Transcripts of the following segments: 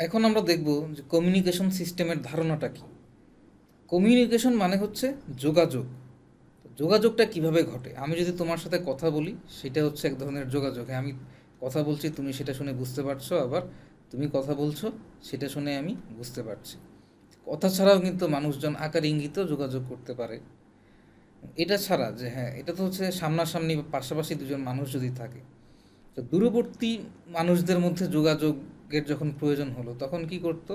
এখন আমরা দেখব যে কমিউনিকেশন সিস্টেমের ধারণাটা কি। কমিউনিকেশন মানে হচ্ছে যোগাযোগ। যোগাযোগটা কীভাবে ঘটে? আমি যদি তোমার সাথে কথা বলি সেটা হচ্ছে এক ধরনের যোগাযোগ। হ্যাঁ, আমি কথা বলছি তুমি সেটা শুনে বুঝতে পারছ আবার তুমি কথা বলছো সেটা শুনে আমি বুঝতে পারছি। কথা ছাড়াও কিন্তু মানুষজন আকার ইঙ্গিতেও যোগাযোগ করতে পারে। এটা ছাড়া যে হ্যাঁ এটা তো হচ্ছে সামনাসামনি পাশাপাশি দুজন মানুষ যদি থাকে তো দূরবর্তী মানুষদের মধ্যে যোগাযোগের যখন প্রয়োজন হলো, তখন কি করতো?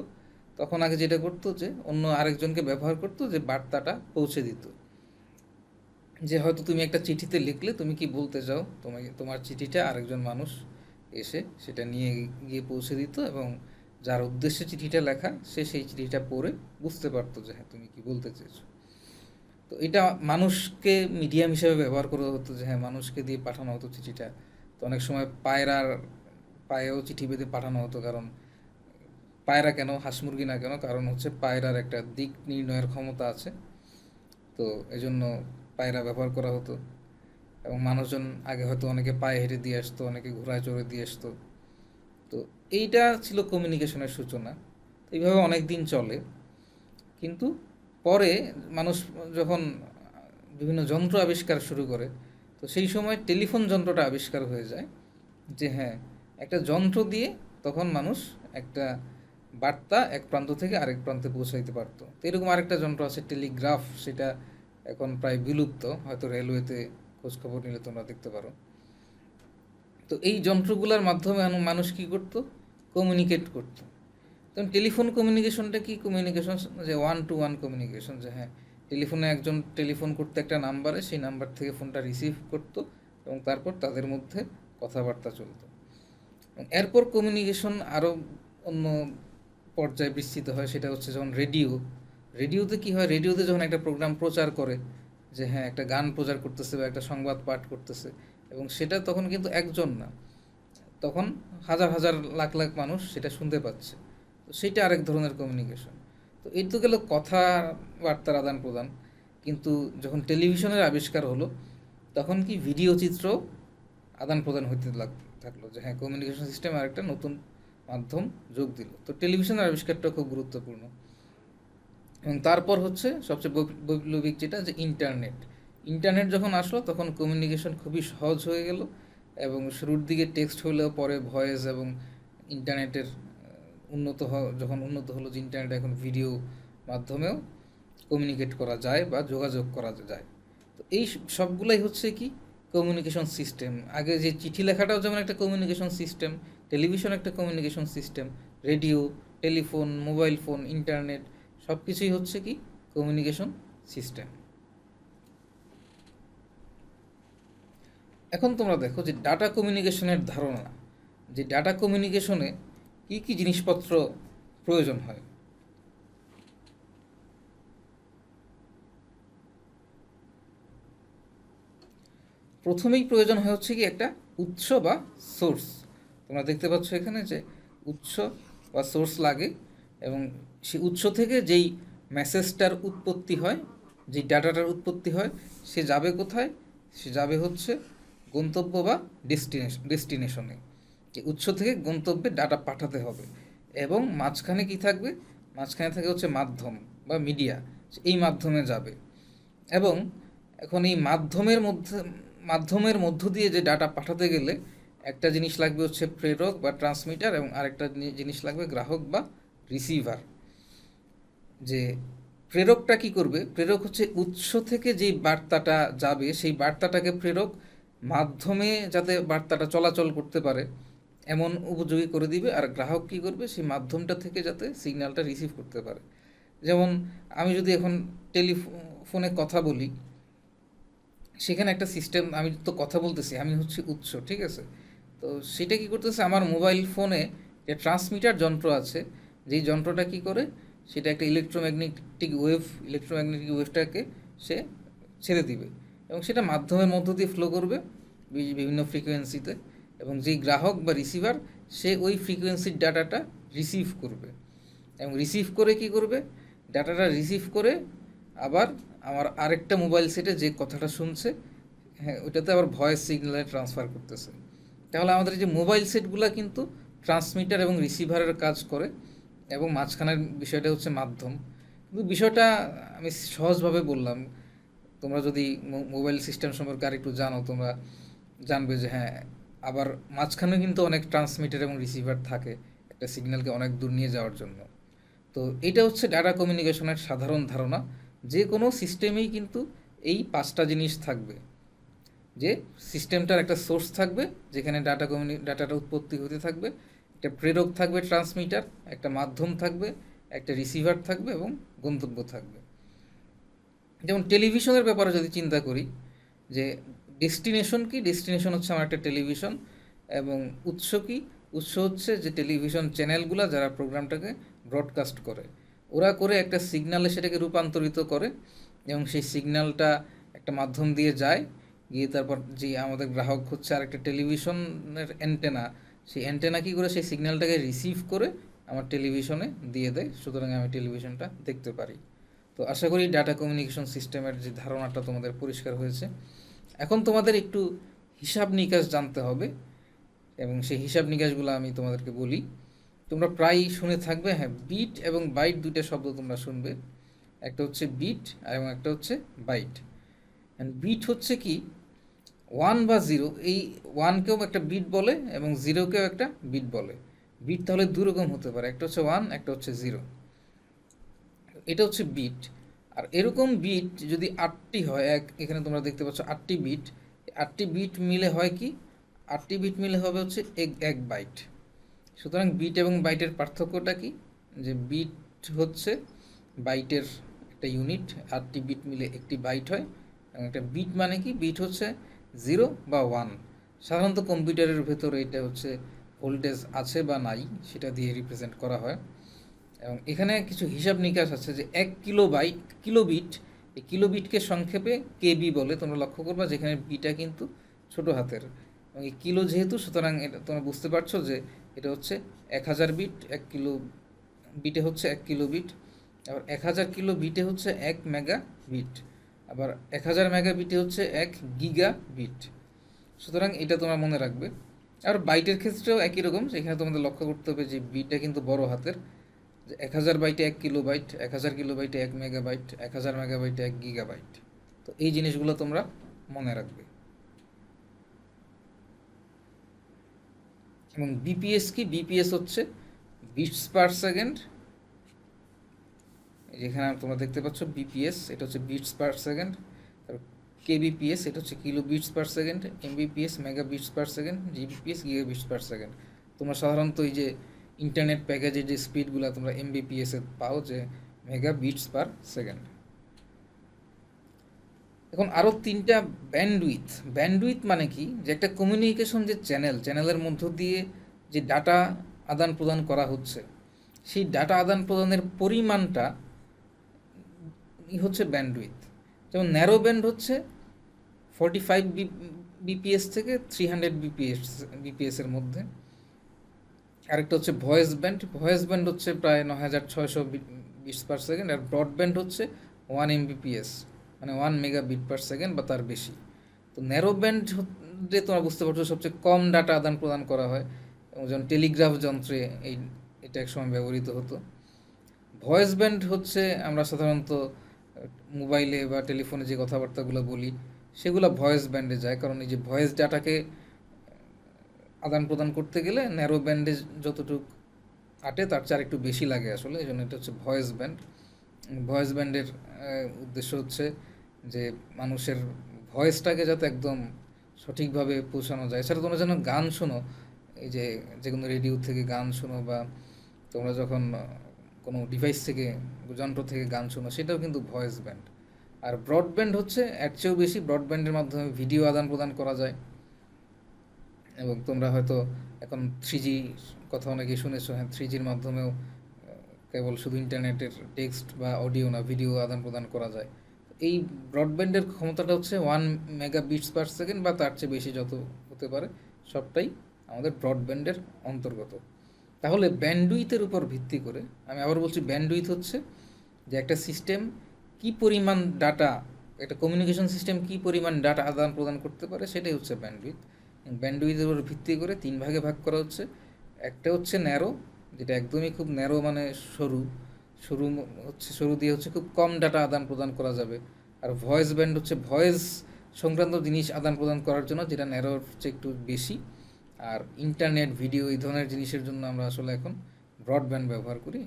তখন আগে যেটা করতো যে, অন্য আরেকজনকে ব্যবহার করতো যে, বার্তাটা পৌঁছে দিত। যে, হয়তো তুমি একটা চিঠিতে লিখলে, তুমি কি বলতে চাও তোমাকে তোমার চিঠিটা আরেকজন মানুষ এসে সেটা নিয়ে গিয়ে পৌঁছে দিত এবং যার উদ্দেশ্যে চিঠিটা লেখা, সে সেই চিঠিটা পড়ে বুঝতে পারতো যে হ্যাঁ তুমি কি বলতে চেয়েছো। তো এটা মানুষকে মিডিয়াম হিসেবে ব্যবহার করা হতো যে হ্যাঁ মানুষকে দিয়ে পাঠানো হতো চিঠিটা। তো অনেক সময় পায়রার পায়েও চিঠি বেঁধে পাঠানো হতো, কারণ পায়রা কেন, হাঁস মুরগি না কেন? কারণ হচ্ছে পায়রার একটা দিক নির্ণয়ের ক্ষমতা আছে। তো এজন্য পায়রা ব্যবহার করা হতো। এবং মানুষজন আগে হয়তো অনেকে পায়ে হেঁটে দিয়ে আসতো, অনেকে ঘোড়ায় চড়ে দিয়ে আসতো। তো এইটা ছিল কমিউনিকেশনের সূচনা। এইভাবে অনেক দিন চলে। কিন্তু পরে মানুষ যখন বিভিন্ন যন্ত্র আবিষ্কার শুরু করে, তো সেই সময় টেলিফোন যন্ত্রটা আবিষ্কার হয়ে যায় যে হ্যাঁ একটা যন্ত্র দিয়ে তখন মানুষ একটা বার্তা এক প্রান্ত থেকে আরেক প্রান্তে পৌঁছাইতে পারতো। তো এরকম আরেকটা যন্ত্র আছে, টেলিগ্রাফ, সেটা এখন প্রায় বিলুপ্ত। হয়তো রেলওয়েতে খোঁজখবর নিলে তোমরা দেখতে পারো। তো এই যন্ত্রগুলোর মাধ্যমে মানুষ কি করত? কমিউনিকেট করতো। তখন টেলিফোন কমিউনিকেশনটা কি? কমিউনিকেশন যে ওয়ান টু ওয়ান কমিউনিকেশন যে হ্যাঁ টেলিফোনে একজন টেলিফোন করতে একটা নাম্বারে সেই নাম্বার থেকে ফোনটা রিসিভ করতো এবং তারপর তাদের মধ্যে কথাবার্তা চলতো। এরপর কমিউনিকেশন আরও অন্য পর্যায়ে বিস্তৃত হয়, সেটা হচ্ছে যখন রেডিও রেডিওতে কি হয় রেডিওতে যখন একটা প্রোগ্রাম প্রচার করে যে হ্যাঁ একটা গান প্রচার করতেছে বা একটা সংবাদ পাঠ করতেছে এবং সেটা তখন কিন্তু একজন না, তখন হাজার হাজার লাখ লাখ মানুষ সেটা শুনতে পাচ্ছে। তো সেটা আরেক ধরনের কমিউনিকেশন তো এই তো গেল কথাবার্তার আদান প্রদান, কিন্তু যখন টেলিভিশনের আবিষ্কার হলো, তখন কি ভিডিও চিত্র আদান প্রদান হইতে লাগ থাকল যে হ্যাঁ কমিউনিকেশন সিস্টেম আর একটা নতুন মাধ্যম যোগ দিল। তো টেলিভিশনের আবিষ্কারটা খুব গুরুত্বপূর্ণ। এবং তারপর হচ্ছে সবচেয়ে বৈপ্লবিক যেটা যে ইন্টারনেট ইন্টারনেট যখন আসলো, তখন কমিউনিকেশন খুবই সহজ হয়ে গেল এবং শুরুর দিকে টেক্সট হলেও পরে ভয়েস এবং ইন্টারনেটের উন্নত যখন উন্নত হলো যে ইন্টারনেট এখন ভিডিও মাধ্যমেও কমিউনিকেট করা যায় বা যোগাযোগ করা যায়। তো এই সবগুলাই হচ্ছে কি কমিউনিকেশন সিস্টেম আগে যে চিঠি লেখাটাও যেমন একটা কমিউনিকেশন সিস্টেম টেলিভিশন একটা communication system radio telephone mobile phone internet সব কিছুই হচ্ছে কি? কমিউনিকেশন সিস্টেম এখন তোমরা দেখো যে ডাটা কমিউনিকেশনের ধারণা, যে ডাটা কমিউনিকেশনে কী কী জিনিসপত্র প্রয়োজন হয়? প্রথমেই প্রয়োজন হয় হচ্ছে কি একটা উৎস বা সোর্স তোমরা দেখতে পাচ্ছ এখানে যে উৎস বা সোর্স লাগে এবং সেই উৎস থেকে যেই মেসেজটার উৎপত্তি হয়, যেই ডাটাটার উৎপত্তি হয়, সে যাবে কোথায়? সে যাবে হচ্ছে গন্তব্য বা ডেস্টিনেশন ডেস্টিনেশনে উৎস থেকে গন্তব্যে ডাটা পাঠাতে হবে এবং মাঝখানে কি থাকবে? মাঝখানে থাকে হচ্ছে মাধ্যম বা মিডিয়া এই মাধ্যমে যাবে। এবং এখন এই মাধ্যমের মধ্যে মাধ্যমের মধ্য দিয়ে যে ডাটা পাঠাতে গেলে একটা জিনিস লাগবে হচ্ছে প্রেরক বা ট্রান্সমিটার এবং আরেকটা জিনিস লাগবে গ্রাহক বা রিসিভার যে প্রেরকটা কি করবে? প্রেরক হচ্ছে উৎস থেকে যেই বার্তাটা যাবে, সেই বার্তাটাকে প্রেরক মাধ্যমে যাতে বার্তাটা চলাচল করতে পারে, এমন উপযোগী করে দিবে। আর গ্রাহক কি করবে? সেই মাধ্যমটা থেকে যাতে সিগন্যালটা রিসিভ করতে পারে। যেমন আমি যদি এখন টেলিফোনে কথা বলি সেখানে একটা সিস্টেম আমি তো কথা বলতেছি, আমি হচ্ছে উৎস, ঠিক আছে? তো সেটা কি করতেছে, আমার মোবাইল ফোনে যে ট্রান্সমিটার যন্ত্র আছে, যেই যন্ত্রটা কি করে, সেটা একটা ইলেকট্রোম্যাগনেটিক ওয়েভ ইলেকট্রোম্যাগনেটিক ওয়েভটাকে সে ছেড়ে দিবে এবং সেটা মাধ্যমের মধ্য দিয়ে ফ্লো করবে বিভিন্ন ফ্রিকোয়েন্সিতে এবং যেই গ্রাহক বা রিসিভার সে ওই ফ্রিকোয়েন্সির ডাটাটা রিসিভ করবে এবং রিসিভ করে কি করবে? ডাটাটা রিসিভ করে আবার আমার আরেকটা মোবাইল সেটে যে কথাটা শুনছে হ্যাঁ ওটাতে আবার ভয়েস সিগনালে ট্রান্সফার করতেছে। তাহলে আমাদের যে মোবাইল সেটগুলো কিন্তু ট্রান্সমিটার এবং রিসিভারের কাজ করে, এবং মাঝখানের বিষয়টা হচ্ছে মাধ্যম। কিন্তু বিষয়টা আমি সহজভাবে বললাম, তোমরা যদি মোবাইল সিস্টেম সম্পর্কে আর একটু জানো, তোমরা জানবে যে হ্যাঁ আবার মাঝখানে কিন্তু অনেক ট্রান্সমিটার এবং রিসিভার থাকে, একটা সিগন্যালকে অনেক দূর নিয়ে যাওয়ার জন্য। তো এটা হচ্ছে ডাটা কমিউনিকেশনের সাধারণ ধারণা। যে কোনো সিস্টেমেই কিন্তু এই পাঁচটা জিনিস থাকবে। যে সিস্টেমটার একটা সোর্স থাকবে, যেখানে ডাটা কমিউনি ডাটাটা উৎপত্তি হতে থাকবে, একটা প্রেরক থাকবে ট্রান্সমিটার একটা মাধ্যম থাকবে, একটা রিসিভার থাকবে এবং গন্তব্য থাকবে। যেমন টেলিভিশনের ব্যাপারে যদি চিন্তা করি, যে ডেস্টিনেশন কি? ডেস্টিনেশন হচ্ছে আমার একটা টেলিভিশন এবং উৎস কি? উৎস হচ্ছে যে টেলিভিশন চ্যানেলগুলো যারা প্রোগ্রামটাকে ব্রডকাস্ট করে। ওরা করে একটা সিগনালে সেটাকে রূপান্তরিত করে এবং সেই সিগন্যালটা একটা মাধ্যম দিয়ে যায়, গিয়ে তারপর যে আমাদের গ্রাহক হচ্ছে আর একটা টেলিভিশনের অ্যান্টেনা সেই অ্যান্টেনা কী করে সেই সিগন্যালটাকে রিসিভ করে আমার টেলিভিশনে দিয়ে দেয়, সুতরাং আমি টেলিভিশনটা দেখতে পারি। তো আশা করি ডাটা কমিউনিকেশন সিস্টেমের যে ধারণাটা তোমাদের পরিষ্কার হয়েছে। এখন তোমাদের একটু হিসাব নিকাশ জানতে হবে এবং সেই হিসাব নিকাশগুলো আমি তোমাদেরকে বলি। তোমরা প্রায়ই শুনে থাকবে হ্যাঁ বিট এবং বাইট দুইটা শব্দ তোমরা শুনবে। একটা হচ্ছে বিট এবং একটা হচ্ছে বাইট বিট হচ্ছে কি ওয়ান বা জিরো এই ওয়ানকেও একটা বিট বলে এবং জিরোকেও একটা বিট বলে। বিট তাহলে দু রকম হতে পারে, একটা হচ্ছে ওয়ান একটা হচ্ছে জিরো এটা হচ্ছে বিট আর এরকম বিট যদি আটটি হয়, এক, এখানে তোমরা দেখতে পাচ্ছ আটটি বিট আটটি বিট মিলে হয় কি, আটটি বিট মিলে হবে হচ্ছে এক এক বাইট সুতরাং বিট এবং বাইটের পার্থক্যটা কি? যে বিট হচ্ছে বাইটের একটা ইউনিট আটটি বিট মিলে একটি বাইট হয়। এবং একটা বিট মানে কি? বিট হচ্ছে জিরো বা ওয়ান সাধারণত কম্পিউটারের ভেতরে এটা হচ্ছে ভোল্টেজ আছে বা নাই, সেটা দিয়ে রিপ্রেজেন্ট করা হয়। এবং এখানে কিছু হিসাব নিকাশ আছে যে এক কিলো বাইট কিলোবিট এই কিলোবিটকে সংক্ষেপে কেবি বলে তোমরা লক্ষ্য করবা যেখানে বিটা কিন্তু ছোট হাতের। এবং এই কিলো যেহেতু, সুতরাং এটা তোমরা বুঝতে পারছ যে এটা হচ্ছে এক হাজার বিট, এক কিলো বিটে হচ্ছে এক কিলো বিট। আবার এক হাজার কিলো বিটে হচ্ছে এক মেগা বিট। আবার এক হাজার মেগা বিটে হচ্ছে এক গিগা বিট। সুতরাং এটা তোমরা মনে রাখবে। আর বাইটের ক্ষেত্রেও একই রকম সেখানে তোমাদের লক্ষ্য করতে হবে যে বিটটা কিন্তু বড় হাতের। যে এক হাজার বাইটে এক কিলো বাইট, এক হাজার কিলো বাইটে এক মেগা বাইট, এক হাজার মেগা বাইটে এক গিগা বাইট। তো এই জিনিসগুলো তোমরা মনে রাখবে। এবং বিপিএস কি? বিপিএস হচ্ছে বিটস পার সেকেন্ড যেখানে তোমরা দেখতে পাচ্ছ বিপিএস এটা হচ্ছে বিটস পার সেকেন্ড কেবিপিএস এটা হচ্ছে kilo bits per second mbps mega bits per second gbps giga bits per second তোমরা সাধারণত এই যে ইন্টারনেট প্যাকেজের যে স্পিডগুলো তোমরা এমবিপিএস পাও যে মেগা বিটস পার সেকেন্ড এখন আরও তিনটা ব্যান্ডউইথ ব্যান্ডউইথ মানে কি? যে একটা কমিউনিকেশন যে চ্যানেল চ্যানেলের মধ্য দিয়ে যে ডাটা আদান প্রদান করা হচ্ছে, সেই ডাটা আদান প্রদানের পরিমাণটা হচ্ছে ব্যান্ডউইথ যেমন ন্যারো ব্যান্ড হচ্ছে ফর্টি ফাইভ বিপিএস থেকে থ্রি হান্ড্রেড বিপিএস বিপিএসের মধ্যে। আরেকটা হচ্ছে ভয়েস ব্যান্ড ভয়েস ব্যান্ড হচ্ছে প্রায় ন হাজার ছয়শো বিশ পার সেকেন্ড আর ব্রডব্যান্ড হচ্ছে ওয়ান এমবিপিএস মানে one mega bit per second বা তার বেশি। তো ন্যারো ব্যান্ড যে তোমরা বুঝতে পারছ সবচেয়ে কম ডাটা আদান প্রদান করা হয়। এবং যেমন টেলিগ্রাফ যন্ত্রে এই এটা একসময় ব্যবহৃত হতো। ভয়েস ব্যান্ড হচ্ছে আমরা সাধারণত মোবাইলে বা টেলিফোনে যে কথাবার্তাগুলো বলি, সেগুলো ভয়েস ব্যান্ডে যায়। কারণ এই যে ভয়েস ডাটাকে আদান প্রদান করতে গেলে ন্যারো ব্যান্ডে যতটুকু আটে, তার চেয়ে একটু বেশি লাগে আসলে। এই জন্য এটা হচ্ছে ভয়েস ব্যান্ড ভয়েস ব্যান্ডের উদ্দেশ্য হচ্ছে যে মানুষের ভয়েসটাকে যাতে একদম সঠিকভাবে পৌঁছানো যায়। এছাড়া তোমরা যেন গান শোনো, এই যে যে কোনো রেডিও থেকে গান শোনো বা তোমরা যখন কোনো ডিভাইস থেকে, যন্ত্র থেকে গান শোনো, সেটাও কিন্তু ভয়েস ব্যান্ড। আর ব্রডব্যান্ড হচ্ছে, এর চেয়েও বেশি ব্রডব্যান্ডের মাধ্যমে ভিডিও আদান প্রদান করা যায়। এবং তোমরা হয়তো এখন থ্রি কথা অনেকেই শুনেছো হ্যাঁ থ্রি জির মাধ্যমেও কেবল শুধু ইন্টারনেটের টেক্সট বা অডিও না, ভিডিও আদান প্রদান করা যায়। এই ব্রডব্যান্ডের ক্ষমতাটা হচ্ছে one mega bits per second বা তার চেয়ে বেশি যত হতে পারে, সবটাই আমাদের ব্রডব্যান্ডের অন্তর্গত। তাহলে ব্যান্ডউইথের উপর ভিত্তি করে, আমি আবার বলছি ব্যান্ডউইথ হচ্ছে যে একটা সিস্টেম কি পরিমাণ ডাটা একটা কমিউনিকেশন সিস্টেম কি পরিমাণ ডাটা আদান প্রদান করতে পারে, সেটাই হচ্ছে ব্যান্ডউইথ ব্যান্ডউইথের উপর ভিত্তি করে তিন ভাগে ভাগ করা হচ্ছে। একটা হচ্ছে ন্যারো যেটা একদমই খুব ন্যারো মানে সরু সরু হচ্ছে সরু দিয়ে হচ্ছে খুব কম ডাটা আদান প্রদান করা যাবে। আর ভয়েস ব্যান্ড হচ্ছে ভয়েস সংক্রান্ত জিনিস আদান প্রদান করার জন্য যেটা ন্যারোর হচ্ছে একটু বেশি। আর ইন্টারনেট ভিডিও এই ধরনের জিনিসের জন্য আমরা আসলে এখন ব্রডব্যান্ড ব্যবহার করি।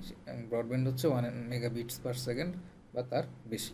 ব্রডব্যান্ড হচ্ছে ওয়ান মেগাবিটস পার সেকেন্ড বা তার বেশি।